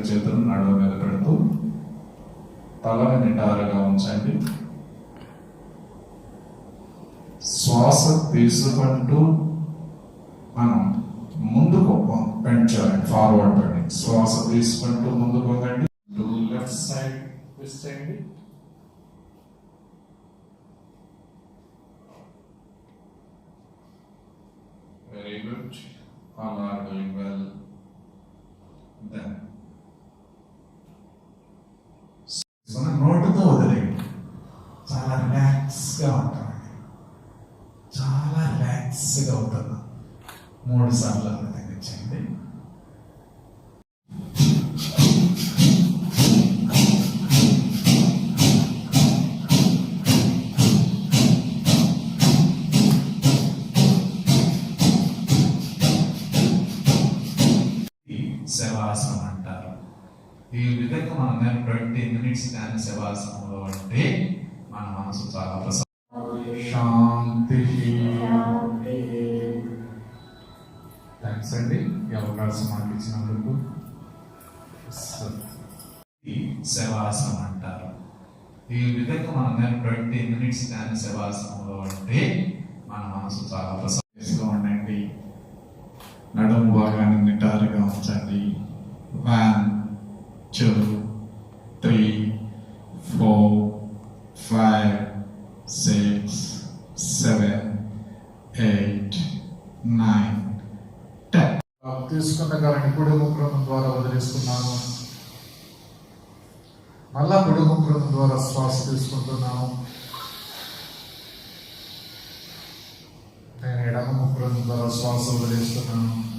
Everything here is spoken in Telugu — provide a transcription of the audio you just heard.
రెండు చేతులు నడుము మీద పెడుతూ తలని నిటారుగా ఉంచండి. శ్వాస తీసుకుంటూ మనం ముందుకు పెంచాలి ఫార్వర్డ్ పెండి. శ్వాస తీసుకుంటూ ముందుకు వంగండి. లెఫ్ట్ సైడ్ ట్విస్ట్ చేయండి. Very good all are doing well then మన నోటుతో వదిలేయండి చాలా రిలాక్స్గా ఉంటామండి చాలా రిలాక్స్గా ఉంటుంది మూడు సార్లు అలా తగ్గించండి. ఈ శవాసనం అంటారు. ఈ విధంగా మనం ట్వంటీ మినిట్స్ కానీ శవాసనంలో అంటే మన మనసు చాలా థ్యాంక్స్ అండి. ఈ అవకాశం మాకు ఇచ్చినందుకు. ఈ శవాసనం అంటారు. ఈ విధంగా మనం నేను ట్వంటీ మినిట్స్ కానీ శవాసనంలో ఉంటే మన మనసు చాలా ప్రసన్నగా ఉండండి. నడుము భాగాన్ని నిటారుగా ఉంచండి. వన్ టూ త్రీ ఫోర్ తీసుకుండగా గారిని కుడి ద్వారా వదిలేస్తున్నాను మళ్ళా కుడి ముక్రం ద్వారా శ్వాస తీసుకుంటున్నాను నేను ఎడమ ముక్రం ద్వారా శ్వాస వదిలేస్తున్నాను.